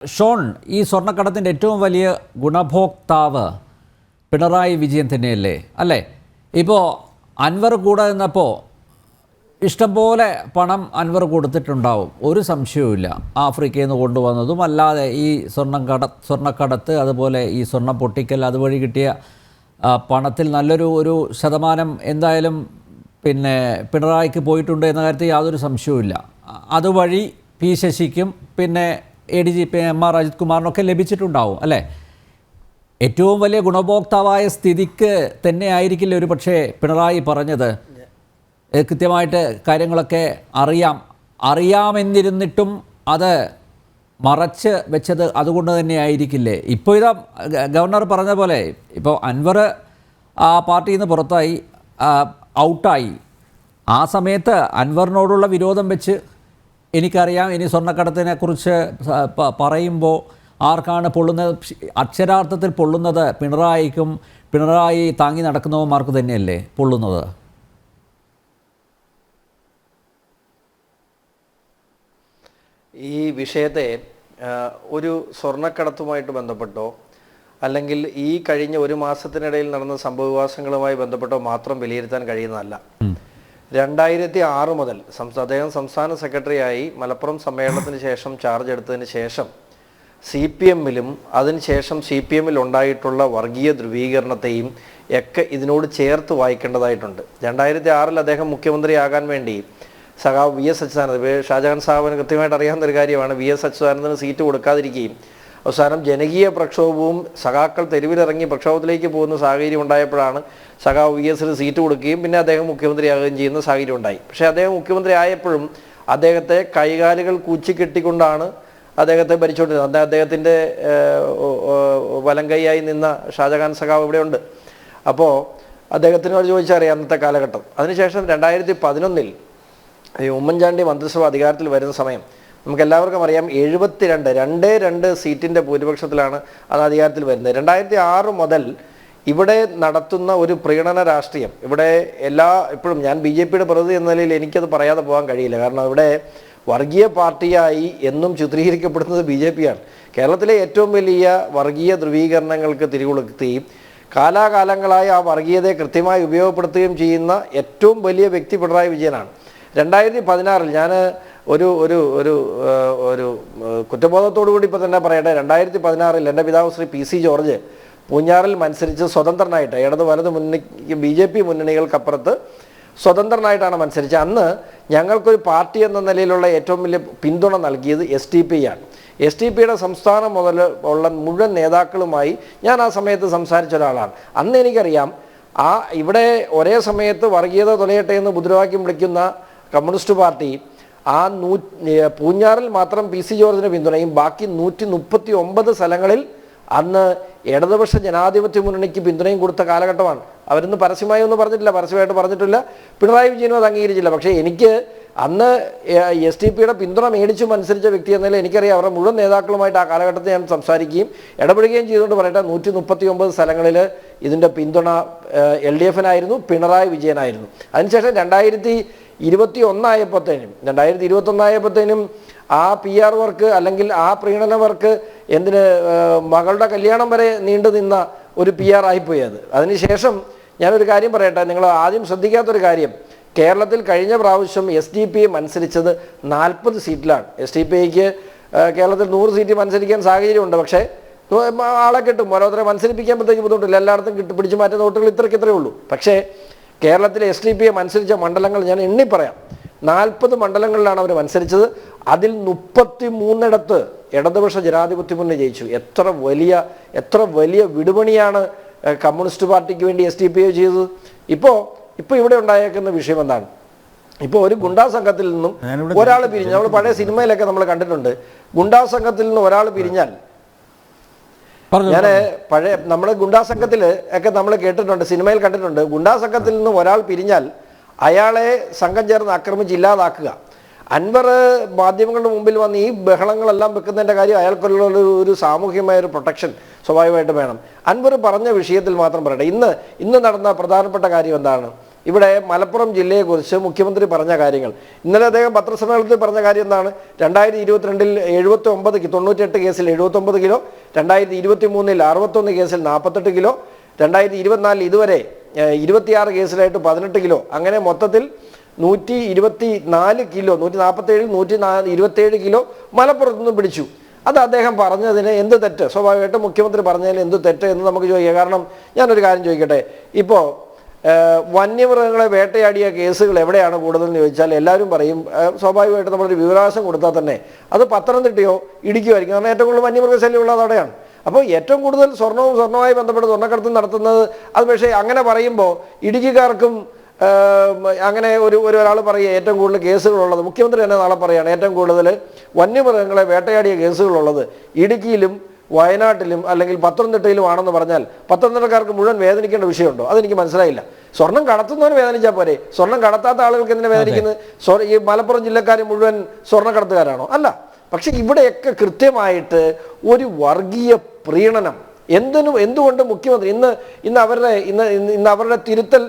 Sean ഈ സ്വർണക്കടത്തിന്റെ ഏറ്റവും വലിയ ഗുണഭോക്താവ് പിണറായി വിജയൻ തന്നെയല്ലേ? അല്ലേ? ഇപ്പോൾ അൻവർ കൂടെ നിന്നപ്പോൾ ഇഷ്ടംപോലെ പണം അൻവർ കൊടുത്തിട്ടുണ്ടാവും. ഒരു സംശയവുമില്ല ആഫ്രിക്കയിൽ നിന്ന് കൊണ്ടുവന്നതും അല്ലാതെ ഈ സ്വർണം കട സ്വർണക്കടത്ത് അതുപോലെ ഈ സ്വർണം പൊട്ടിക്കൽ അതുവഴി കിട്ടിയ പണത്തിൽ നല്ലൊരു ഒരു ശതമാനം എന്തായാലും പിന്നെ പിണറായിക്ക് പോയിട്ടുണ്ട് എന്ന കാര്യത്തിൽ യാതൊരു സംശയവുമില്ല അതുവഴി പി ശശിക്കും പിന്നെ A D G P M R Ajith കുമാറിനൊക്കെ ലഭിച്ചിട്ടുണ്ടാവും അല്ലേ? ഏറ്റവും വലിയ ഗുണഭോക്താവായ സ്ഥിതിക്ക് തന്നെ ആയിരിക്കില്ല ഒരു പക്ഷേ പിണറായി പറഞ്ഞത്? കൃത്യമായിട്ട് കാര്യങ്ങളൊക്കെ അറിയാം. അറിയാമെന്നിരുന്നിട്ടും അത് മറച്ച് വെച്ചത് അതുകൊണ്ട് തന്നെ ആയിരിക്കില്ലേ ഇപ്പോൾ ഇതാ ഗവർണർ പറഞ്ഞ പോലെ ഇപ്പോൾ അൻവർ ആ പാർട്ടിയിൽ നിന്ന് പുറത്തായി ഔട്ടായി. ആ സമയത്ത് അൻവറിനോടുള്ള വിരോധം വെച്ച് എനിക്കറിയാം ഇനി സ്വർണക്കടത്തിനെ കുറിച്ച് പറയുമ്പോൾ ആർക്കാണ് പൊള്ളുന്നത്? അക്ഷരാർത്ഥത്തിൽ പൊള്ളുന്നത് പിണറായിക്കും പിണറായി താങ്ങി നടക്കുന്നവന്മാർക്ക് തന്നെയല്ലേ പൊള്ളുന്നത്? ഈ വിഷയത്തെ ഒരു സ്വർണക്കടത്തുമായിട്ട് ബന്ധപ്പെട്ടോ അല്ലെങ്കിൽ ഈ കഴിഞ്ഞ ഒരു മാസത്തിനിടയിൽ നടന്ന സംഭവവികാസങ്ങളുമായി ബന്ധപ്പെട്ടോ മാത്രം വിലയിരുത്താൻ കഴിയുന്നതല്ല. രണ്ടായിരത്തി ആറ് മുതൽ അദ്ദേഹം സംസ്ഥാന സെക്രട്ടറിയായി മലപ്പുറം സമ്മേളനത്തിന് ശേഷം ചാർജ് എടുത്തതിന് ശേഷം സി പി എമ്മിലും അതിനുശേഷം സി പി എമ്മിൽ ഉണ്ടായിട്ടുള്ള വർഗീയ ധ്രുവീകരണത്തെയും ഒക്കെ ഇതിനോട് ചേർത്ത് വായിക്കേണ്ടതായിട്ടുണ്ട്. രണ്ടായിരത്തി ആറിൽ അദ്ദേഹം മുഖ്യമന്ത്രിയാകാൻ വേണ്ടി സഖാവ് വി എസ് അച്യുതാനന്ദൻ ഷാജഹാൻ സാഹിബിന് കൃത്യമായിട്ട് അറിയാവുന്ന ഒരു കാര്യമാണ് വി എസ് അച്യുതാനന്ദന് സീറ്റ് കൊടുക്കാതിരിക്കുകയും അവസാനം ജനകീയ പ്രക്ഷോഭവും സഖാക്കൾ തെരുവിലിറങ്ങി പ്രക്ഷോഭത്തിലേക്ക് പോകുന്ന സാഹചര്യം ഉണ്ടായപ്പോഴാണ് സഖാവ് വി എസിന് സീറ്റ് കൊടുക്കുകയും പിന്നെ അദ്ദേഹം മുഖ്യമന്ത്രിയാകുകയും ചെയ്യുന്ന സാഹചര്യം ഉണ്ടായി. പക്ഷേ അദ്ദേഹം മുഖ്യമന്ത്രി ആയപ്പോഴും അദ്ദേഹത്തെ കൈകാലുകൾ കൂച്ചിക്കെട്ടിക്കൊണ്ടാണ് അദ്ദേഹത്തെ ഭരിച്ചുകൊണ്ടിരുന്നത്. അദ്ദേഹത്തിന്റെ വലം കൈയായി നിന്ന ഷാജഹാൻ സഖാവ് ഇവിടെയുണ്ട്. അപ്പോൾ അദ്ദേഹത്തിനോട് ചോദിച്ചറിയാം അന്നത്തെ കാലഘട്ടം. അതിനുശേഷം രണ്ടായിരത്തി പതിനൊന്നിൽ ഈ ഉമ്മൻചാണ്ടി മന്ത്രിസഭ അധികാരത്തിൽ വരുന്ന സമയം നമുക്ക് എല്ലാവർക്കും അറിയാം എഴുപത്തിരണ്ട് രണ്ട് രണ്ട് സീറ്റിന്റെ ഭൂരിപക്ഷത്തിലാണ് അത് അധികാരത്തിൽ വരുന്നത്. രണ്ടായിരത്തി ആറ് മുതൽ ഇവിടെ നടത്തുന്ന ഒരു പ്രീണന രാഷ്ട്രീയം ഇവിടെ എല്ലാ ഇപ്പോഴും ഞാൻ ബി ജെ പിയുടെ പ്രതിനിധി എന്ന നിലയിൽ എനിക്കത് പറയാതെ പോകാൻ കഴിയില്ല. കാരണം ഇവിടെ വർഗീയ പാർട്ടിയായി എന്നും ചിത്രീകരിക്കപ്പെടുന്നത് ബി ജെ പിയാണ്. കേരളത്തിലെ ഏറ്റവും വലിയ വർഗീയ ധ്രുവീകരണങ്ങൾക്ക് തിരികൊളുത്തുകയും കാലാകാലങ്ങളായി ആ വർഗീയതയെ കൃത്യമായി ഉപയോഗപ്പെടുത്തുകയും ചെയ്യുന്ന ഏറ്റവും വലിയ വ്യക്തി പിണറായി വിജയനാണ്. രണ്ടായിരത്തി പതിനാറിൽ ഞാൻ ഒരു ഒരു ഒരു ഒരു കുറ്റബോധത്തോടു കൂടി ഇപ്പോൾ തന്നെ പറയട്ടെ രണ്ടായിരത്തി പതിനാറിൽ എന്റെ പിതാവ് ശ്രീ പി സി ജോർജ് പൂഞ്ഞാറിൽ മത്സരിച്ച് സ്വതന്ത്രനായിട്ട് ഇടത് വലത് മുന്നണിക്ക് ബി ജെ പി മുന്നണികൾക്കപ്പുറത്ത് സ്വതന്ത്രനായിട്ടാണ് മത്സരിച്ചത്. അന്ന് ഞങ്ങൾക്കൊരു പാർട്ടി എന്ന നിലയിലുള്ള ഏറ്റവും വലിയ പിന്തുണ നൽകിയത് എസ് ടി പി ആണ്. എസ് ടി പിയുടെ സംസ്ഥാനം മുതൽ ഉള്ള മുഴുവൻ നേതാക്കളുമായി ഞാൻ ആ സമയത്ത് സംസാരിച്ച ഒരാളാണ്. അന്ന് എനിക്കറിയാം ആ ഇവിടെ ഒരേ സമയത്ത് വർഗീയത തുലയട്ടെ എന്ന് മുദ്രാവാക്യം വിളിക്കുന്ന കമ്മ്യൂണിസ്റ്റ് പാർട്ടി ആ നൂ പൂഞ്ഞാറിൽ മാത്രം പി സി ജോർജിന് പിന്തുണയും ബാക്കി നൂറ്റി മുപ്പത്തി ഒമ്പത് സ്ഥലങ്ങളിൽ അന്ന് ഇടതുപക്ഷ ജനാധിപത്യ മുന്നണിക്ക് പിന്തുണയും കൊടുത്ത കാലഘട്ടമാണ്. അവരൊന്ന് പരസ്യമായി ഒന്നും പറഞ്ഞിട്ടില്ല പരസ്യമായിട്ട് പറഞ്ഞിട്ടില്ല. പിണറായി വിജയനും അത് അംഗീകരിച്ചില്ല. പക്ഷേ എനിക്ക് അന്ന് എസ് ടി പിയുടെ പിന്തുണ മേടിച്ചു മത്സരിച്ച വ്യക്തി എന്നതിൽ എനിക്കറിയാം. അവരുടെ മുഴുവൻ നേതാക്കളുമായിട്ട് ആ കാലഘട്ടത്തിൽ ഞാൻ സംസാരിക്കുകയും ഇടപെടുകയും ചെയ്തുകൊണ്ട് പറയട്ടെ നൂറ്റി മുപ്പത്തി ഒമ്പത് സ്ഥലങ്ങളിൽ ഇതിന്റെ പിന്തുണ എൽ ഡി എഫിനായിരുന്നു പിണറായി വിജയനായിരുന്നു. അതിനുശേഷം രണ്ടായിരത്തി ഇരുപത്തി ഒന്നായപ്പോഴത്തേനും രണ്ടായിരത്തി ഇരുപത്തി ഒന്നായപ്പോഴത്തേനും ആ പി ആർ വർക്ക് അല്ലെങ്കിൽ ആ പ്രീണന വർക്ക് എന്തിന് മകളുടെ കല്യാണം വരെ നീണ്ടു നിന്ന ഒരു പി ആർ ആയിപ്പോയി അത്. അതിനുശേഷം ഞാനൊരു കാര്യം പറയട്ടെ നിങ്ങൾ ആദ്യം ശ്രദ്ധിക്കാത്തൊരു കാര്യം. കേരളത്തിൽ കഴിഞ്ഞ പ്രാവശ്യം എസ് ഡി പി മത്സരിച്ചത് നാൽപ്പത് സീറ്റിലാണ്. എസ് ഡി പി ഐക്ക് കേരളത്തിൽ നൂറ് സീറ്റ് മത്സരിക്കാൻ സാഹചര്യമുണ്ട്. പക്ഷേ ആളെ കിട്ടും. ഓരോരുത്തരെ മത്സരിപ്പിക്കാൻ പ്രത്യേകിച്ച് ബുദ്ധിമുട്ടില്ല. എല്ലായിടത്തും കിട്ടും പിടിച്ചു മാറ്റുന്ന വോട്ടുകൾ ഇത്രയ്ക്ക് ഇത്രയേ ഉള്ളൂ. പക്ഷേ കേരളത്തിലെ എസ് ഡി പി എം അനുസരിച്ച മണ്ഡലങ്ങൾ ഞാൻ എണ്ണി പറയാം നാൽപ്പത് മണ്ഡലങ്ങളിലാണ് അവർ മത്സരിച്ചത്. അതിൽ മുപ്പത്തി മൂന്നിടത്ത് ഇടതുപക്ഷ ജനാധിപത്യ മുന്നണി ജയിച്ചു. എത്ര വലിയ എത്ര വലിയ വിടുപണിയാണ് കമ്മ്യൂണിസ്റ്റ് പാർട്ടിക്ക് വേണ്ടി എസ് ഡി പി ഐ ചെയ്തത്. ഇപ്പോൾ ഇപ്പോൾ ഇവിടെ ഉണ്ടായേക്കുന്ന വിഷയം എന്താണ്? ഇപ്പോൾ ഒരു ഗുണ്ടാ സംഘത്തിൽ നിന്നും ഒരാൾ പിരിഞ്ഞു നമ്മൾ പഴയ സിനിമയിലൊക്കെ നമ്മൾ കണ്ടിട്ടുണ്ട്. ഗുണ്ടാ സംഘത്തിൽ നിന്ന് ഒരാൾ പിരിഞ്ഞാൽ ഞാൻ പഴയ നമ്മുടെ ഗുണ്ടാ സംഘത്തിൽ ഒക്കെ നമ്മൾ കേട്ടിട്ടുണ്ട് സിനിമയിൽ കണ്ടിട്ടുണ്ട്. ഗുണ്ടാ സംഘത്തിൽ നിന്ന് ഒരാൾ പിരിഞ്ഞാൽ അയാളെ സംഘം ചേർന്ന് ആക്രമിച്ച് ഇല്ലാതാക്കുക. അൻവർ മാധ്യമങ്ങളുടെ മുമ്പിൽ വന്ന് ഈ ബഹളങ്ങളെല്ലാം വെക്കുന്നതിന്റെ കാര്യം അയാൾക്കുള്ള ഒരു ഒരു സാമൂഹികമായ ഒരു പ്രൊട്ടക്ഷൻ സ്വാഭാവികമായിട്ട് വേണം. അൻവർ പറഞ്ഞ വിഷയത്തിൽ മാത്രം പറയട്ടെ. ഇന്ന് ഇന്ന് നടന്ന പ്രധാനപ്പെട്ട കാര്യം എന്താണ്? ഇവിടെ മലപ്പുറം ജില്ലയെക്കുറിച്ച് മുഖ്യമന്ത്രി പറഞ്ഞ കാര്യങ്ങൾ. ഇന്നലെ അദ്ദേഹം പത്രസമ്മേളനത്തിൽ പറഞ്ഞ കാര്യം എന്താണ്? രണ്ടായിരത്തി ഇരുപത്തിരണ്ടിൽ എഴുപത്തി ഒമ്പത് തൊണ്ണൂറ്റെട്ട് കേസിൽ എഴുപത്തൊമ്പത് കിലോ രണ്ടായിരത്തി ഇരുപത്തി മൂന്നിൽ അറുപത്തൊന്ന് കേസിൽ നാൽപ്പത്തെട്ട് കിലോ രണ്ടായിരത്തി ഇരുപത്തിനാലിൽ ഇതുവരെ ഇരുപത്തിയാറ് കേസിലായിട്ട് പതിനെട്ട് കിലോ. അങ്ങനെ മൊത്തത്തിൽ നൂറ്റി ഇരുപത്തി നാല് കിലോ നൂറ്റി നാൽപ്പത്തേഴ് നൂറ്റി നാ ഇരുപത്തേഴ് കിലോ മലപ്പുറത്ത് നിന്ന് പിടിച്ചു. അത് അദ്ദേഹം പറഞ്ഞതിന് എന്ത് തെറ്റ്? സ്വാഭാവികമായിട്ടും മുഖ്യമന്ത്രി പറഞ്ഞതിന് എന്ത് തെറ്റ് എന്ന് നമുക്ക് ചോദിക്കാം. കാരണം ഞാനൊരു കാര്യം ചോദിക്കട്ടെ? ഇപ്പോൾ വന്യമൃഗങ്ങളെ വേട്ടയാടിയ കേസുകൾ എവിടെയാണ് കൂടുതലെന്ന് ചോദിച്ചാൽ എല്ലാവരും പറയും സ്വാഭാവികമായിട്ട് നമ്മളൊരു വിവരാവകാശം കൊടുത്താൽ തന്നെ അത് പത്തനംതിട്ടയോ ഇടുക്കിയോ ആയിരിക്കും കാരണം ഏറ്റവും കൂടുതൽ വന്യമൃഗശല്യം ഉള്ളത് അവിടെയാണ്. അപ്പോൾ ഏറ്റവും കൂടുതൽ സ്വർണവും സ്വർണവുമായി ബന്ധപ്പെട്ട് സ്വർണക്കടത്ത് നടത്തുന്നത് അത് പക്ഷേ അങ്ങനെ പറയുമ്പോൾ ഇടുക്കിക്കാർക്കും അങ്ങനെ ഒരു ഒരാൾ പറയുക ഏറ്റവും കൂടുതൽ കേസുകളുള്ളത് മുഖ്യമന്ത്രി തന്നെ നാളെ പറയുകയാണ് ഏറ്റവും കൂടുതൽ വന്യമൃഗങ്ങളെ വേട്ടയാടിയ കേസുകളുള്ളത് ഇടുക്കിയിലും വയനാട്ടിലും അല്ലെങ്കിൽ പത്തനംതിട്ടയിലും ആണെന്ന് പറഞ്ഞാൽ പത്തനംതിട്ടക്കാർക്ക് മുഴുവൻ വേദനിക്കേണ്ട വിഷയമുണ്ടോ? അതെനിക്ക് മനസ്സിലായില്ല. സ്വർണം കടത്തുന്നവന് വേദനിച്ചാൽ പോരെ? സ്വർണം കടത്താത്ത ആളുകൾക്ക് എന്തിനാ വേദനിക്കുന്നത്? ഈ മലപ്പുറം ജില്ലക്കാർ മുഴുവൻ സ്വർണ കടത്തുകാരാണോ അല്ല. പക്ഷെ ഇവിടെയൊക്കെ കൃത്യമായിട്ട് ഒരു വർഗീയ പ്രീണനം. എന്തിനും എന്തുകൊണ്ട് മുഖ്യമന്ത്രി ഇന്ന് ഇന്ന് അവരുടെ ഇന്ന് ഇന്ന് അവരുടെ തിരുത്തൽ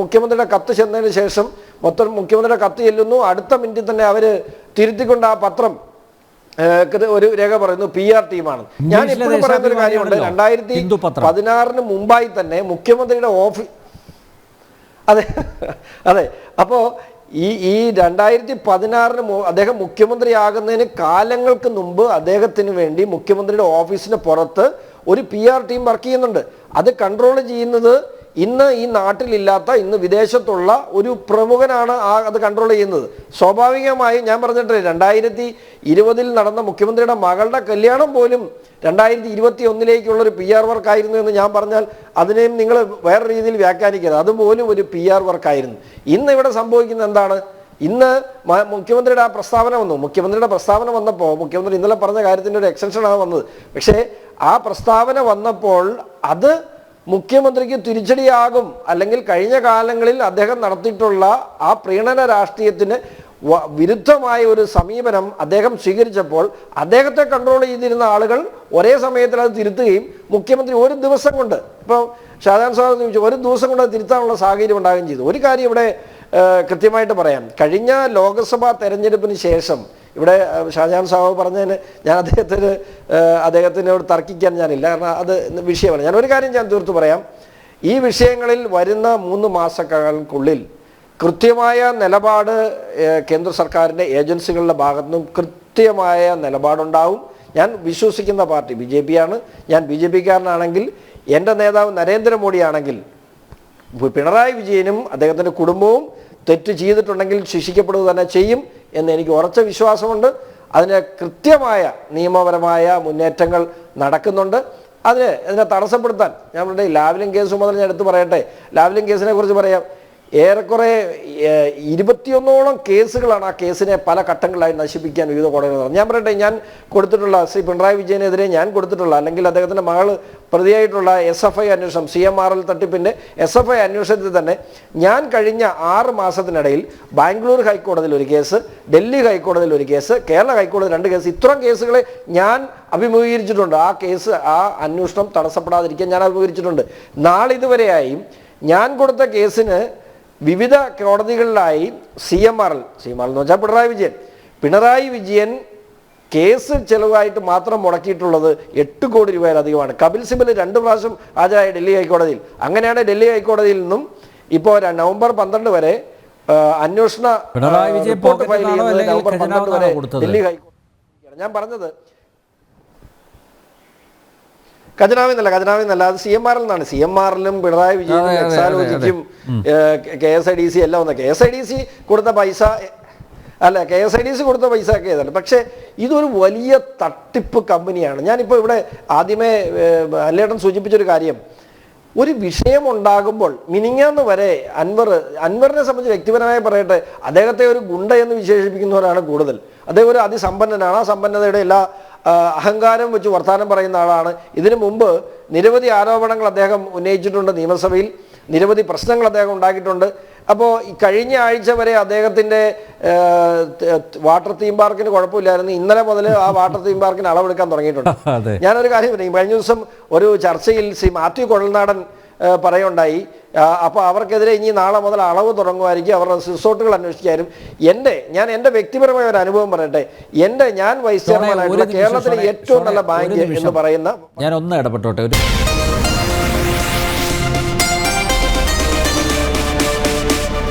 മുഖ്യമന്ത്രിയുടെ കത്ത് ചെന്നതിന് ശേഷം മൊത്തം മുഖ്യമന്ത്രിയുടെ കത്ത് ചെല്ലുന്നു. അടുത്ത മിനിറ്റിൽ തന്നെ അവർ തിരുത്തിക്കൊണ്ട് ആ പത്രം ഒരു രേഖ പറയുന്നു പി ആർ ടീമാണ് ഞാൻ ഇപ്പോഴും പറയാത്ത പറയുന്ന ഒരു കാര്യമുണ്ട്. രണ്ടായിരത്തി പതിനാറിന് മുമ്പായി തന്നെ മുഖ്യമന്ത്രിയുടെ ഓഫീസ് അതെ അതെ. അപ്പോ ഈ ഈ രണ്ടായിരത്തി പതിനാറിന് അദ്ദേഹം മുഖ്യമന്ത്രിയാകുന്നതിന് കാലങ്ങൾക്ക് മുമ്പ് അദ്ദേഹത്തിന് വേണ്ടി മുഖ്യമന്ത്രിയുടെ ഓഫീസിന് പുറത്ത് ഒരു പി ആർ ടീം വർക്ക് ചെയ്യുന്നുണ്ട്. അത് കൺട്രോൾ ചെയ്യുന്നത് ഇന്ന് ഈ നാട്ടിലില്ലാത്ത ഇന്ന് വിദേശത്തുള്ള ഒരു പ്രമുഖനാണ് ആ അത് കൺട്രോൾ ചെയ്യുന്നത്. സ്വാഭാവികമായും ഞാൻ പറഞ്ഞിട്ട് രണ്ടായിരത്തി ഇരുപതിൽ നടന്ന മുഖ്യമന്ത്രിയുടെ മകളുടെ കല്യാണം പോലും രണ്ടായിരത്തി ഇരുപത്തി ഒന്നിലേക്കുള്ള ഒരു പി ആർ വർക്ക് ആയിരുന്നു എന്ന് ഞാൻ പറഞ്ഞാൽ അതിനെയും നിങ്ങൾ വേറെ രീതിയിൽ വ്യാഖ്യാനിക്കരുത്. അതുപോലും ഒരു പി ആർ വർക്ക് ആയിരുന്നു ഇന്ന് ഇവിടെ സംഭവിക്കുന്നത് എന്താണ്? ഇന്ന് മുഖ്യമന്ത്രിയുടെ ആ പ്രസ്താവന വന്നു. മുഖ്യമന്ത്രിയുടെ പ്രസ്താവന വന്നപ്പോൾ മുഖ്യമന്ത്രി ഇന്നലെ പറഞ്ഞ കാര്യത്തിന്റെ ഒരു എക്സ്റ്റൻഷനാണ് വന്നത്. പക്ഷേ ആ പ്രസ്താവന വന്നപ്പോൾ അത് മുഖ്യമന്ത്രിക്ക് തിരിച്ചടിയാകും അല്ലെങ്കിൽ കഴിഞ്ഞ കാലങ്ങളിൽ അദ്ദേഹം നടത്തിയിട്ടുള്ള ആ പ്രീണന രാഷ്ട്രീയത്തിന് വിരുദ്ധമായ ഒരു സമീപനം അദ്ദേഹം സ്വീകരിച്ചപ്പോൾ അദ്ദേഹത്തെ കൺട്രോൾ ചെയ്തിരുന്ന ആളുകൾ ഒരേ സമയത്തിൽ അത് തിരുത്തുകയും മുഖ്യമന്ത്രി ഒരു ദിവസം കൊണ്ട് ഇപ്പോൾ ഷാജാൻ സാഹ ചോദിച്ചു ഒരു ദിവസം കൊണ്ട് അത് തിരുത്താനുള്ള സാഹചര്യം ഉണ്ടാകുകയും ചെയ്തു. ഒരു കാര്യം ഇവിടെ കൃത്യമായിട്ട് പറയാം. കഴിഞ്ഞ ലോക്സഭാ തെരഞ്ഞെടുപ്പിന് ശേഷം ഇവിടെ ഷാജാൻ സാഹു പറഞ്ഞതിന് ഞാൻ അദ്ദേഹത്തിന് അദ്ദേഹത്തിനോട് തർക്കിക്കാൻ ഞാനില്ല. കാരണം അത് വിഷയമാണ്. ഞാൻ ഒരു കാര്യം ഞാൻ തീർത്തു പറയാം. ഈ വിഷയങ്ങളിൽ വരുന്ന മൂന്ന് മാസക്കാലക്കുള്ളിൽ കൃത്യമായ നിലപാട് കേന്ദ്ര സർക്കാരിന്റെ ഏജൻസികളുടെ ഭാഗത്തു നിന്നും കൃത്യമായ നിലപാടുണ്ടാവും. ഞാൻ വിശ്വസിക്കുന്ന പാർട്ടി ബി ജെ പി ആണ് ഞാൻ ബി ജെ പിക്കാരനാണെങ്കിൽ എന്റെ നേതാവ് നരേന്ദ്രമോദിയാണെങ്കിൽ പിണറായി വിജയനും അദ്ദേഹത്തിന്റെ കുടുംബവും തെറ്റ് ചെയ്തിട്ടുണ്ടെങ്കിൽ ശിക്ഷിക്കപ്പെടുക തന്നെ ചെയ്യും. എന്ന് എനിക്ക് ഉറച്ച വിശ്വാസമുണ്ട്. അതിന് കൃത്യമായ നിയമപരമായ മുന്നേറ്റങ്ങൾ നടക്കുന്നുണ്ട്. അതിന് അതിനെ തടസ്സപ്പെടുത്താൻ ഞാൻ ഞങ്ങളുടെ ലാവ്ലിംഗ് കേസ് മുതൽ ഞാൻ എടുത്തു പറയട്ടെ. ലാവ്ലിംഗ് കേസിനെ കുറിച്ച് പറയാം. ഏറെക്കുറെ ഇരുപത്തിയൊന്നോളം കേസുകളാണ് ആ കേസിനെ പല ഘട്ടങ്ങളായി നശിപ്പിക്കാൻ വിവിധ കോടതികൾ. ഞാൻ പറയട്ടെ ഞാൻ കൊടുത്തിട്ടുള്ള ശ്രീ പിണറായി വിജയനെതിരെ ഞാൻ കൊടുത്തിട്ടുള്ള അല്ലെങ്കിൽ അദ്ദേഹത്തിന്റെ മകൾ പ്രതിയായിട്ടുള്ള എസ് എഫ് ഐ അന്വേഷണം സി എം ആർ എൽ തട്ടിപ്പിന്റെ എസ് എഫ് ഐ അന്വേഷണത്തിൽ തന്നെ ഞാൻ കഴിഞ്ഞ ആറ് മാസത്തിനിടയിൽ ബാംഗ്ലൂർ ഹൈക്കോടതിയിൽ ഒരു കേസ് ഡൽഹി ഹൈക്കോടതിയിൽ ഒരു കേസ് കേരള ഹൈക്കോടതി രണ്ട് കേസ് ഇത്തരം കേസുകളെ ഞാൻ അഭിമുഖീകരിച്ചിട്ടുണ്ട് ആ കേസ് ആ അന്വേഷണം തടസ്സപ്പെടാതിരിക്കാൻ ഞാൻ അഭിമുഖീകരിച്ചിട്ടുണ്ട് നാളിതുവരെയായും ഞാൻ കൊടുത്ത കേസിന് വിവിധ കോടതികളിലായി C M R L C M R എന്ന് വെച്ചാൽ പിണറായി വിജയൻ. പിണറായി വിജയൻ കേസ് ചെലവായിട്ട് മാത്രം മുടക്കിയിട്ടുള്ളത് എട്ട് കോടി രൂപയിലധികമാണ്. കപിൽ സിബൽ രണ്ട് പ്രാവശ്യം ഹാജരായ ഡൽഹി ഹൈക്കോടതിയിൽ. അങ്ങനെയാണ് ഡൽഹി ഹൈക്കോടതിയിൽ നിന്നും ഇപ്പോൾ നവംബർ പന്ത്രണ്ട് വരെ അന്വേഷണ റിപ്പോർട്ട് ഫയൽ ചെയ്യുന്നത് നവംബർ പന്ത്രണ്ട് വരെ ഡൽഹി ഹൈക്കോടതി ഞാൻ പറഞ്ഞത് ഖജനാവിൽ നിന്നല്ല ഖജനാവിൽ നിന്നല്ല അത് സി എം ആറിൽ നിന്നാണ് സി എം ആറിലും പിണറായി വിജയനും എക്സാലോജിക്കും K S I D C എല്ലാം വന്ന K S I D C കൊടുത്ത പൈസ അല്ല K S I D C കൊടുത്ത പൈസ ഒക്കെ ഏതാണ് പക്ഷേ ഇതൊരു വലിയ തട്ടിപ്പ് കമ്പനിയാണ്. ഞാനിപ്പോൾ ഇവിടെ ആദ്യമേ അല്ലേട്ടൻ സൂചിപ്പിച്ചൊരു കാര്യം. ഒരു വിഷയം ഉണ്ടാകുമ്പോൾ മിനിങ്ങാന്ന് വരെ അൻവർ അൻവറിനെ സംബന്ധിച്ച് വ്യക്തിപരമായി പറയട്ടെ അദ്ദേഹത്തെ ഒരു ഗുണ്ട എന്ന് വിശേഷിപ്പിക്കുന്നവരാണ് കൂടുതൽ. അദ്ദേഹം ഒരു അതിസമ്പന്നനാണ്. ആ സമ്പന്നതയുടെ എല്ലാ അഹങ്കാരം വെച്ച് വർത്തമാനം പറയുന്ന ആളാണ്. ഇതിനു മുമ്പ് നിരവധി ആരോപണങ്ങൾ അദ്ദേഹം ഉന്നയിച്ചിട്ടുണ്ട് നിയമസഭയിൽ. നിരവധി പ്രശ്നങ്ങൾ അദ്ദേഹം ഉണ്ടാക്കിയിട്ടുണ്ട്. അപ്പോൾ കഴിഞ്ഞ ആഴ്ച വരെ അദ്ദേഹത്തിന്റെ വാട്ടർ തീം പാർക്കിന് കുഴപ്പമില്ലായിരുന്നു. ഇന്നലെ മുതൽ ആ വാട്ടർ തീം പാർക്കിന് അളവെടുക്കാൻ തുടങ്ങിയിട്ടുണ്ട്. ഞാനൊരു കാര്യം പറയും. കഴിഞ്ഞ ദിവസം ഒരു ചർച്ചയിൽ ശ്രീ മാത്യു കൊഴൽനാടൻ പറയുണ്ടായി. അപ്പോൾ അവർക്കെതിരെ ഇനി നാളെ മുതൽ അളവ് തുടങ്ങുമായിരിക്കും. അവർ റിസോർട്ടുകൾ അന്വേഷിക്കാനും. എന്റെ ഞാൻ എന്റെ വ്യക്തിപരമായ ഒരു അനുഭവം പറയട്ടെ. എന്റെ ഞാൻ വൈസ് ചെയർമാനായിട്ടുള്ള കേരളത്തിലെ ഏറ്റവും നല്ല ബാങ്ക് എന്ന് പറയുന്ന ഞാൻ ഒന്ന് ഇടപെട്ടോട്ടെ ഒരു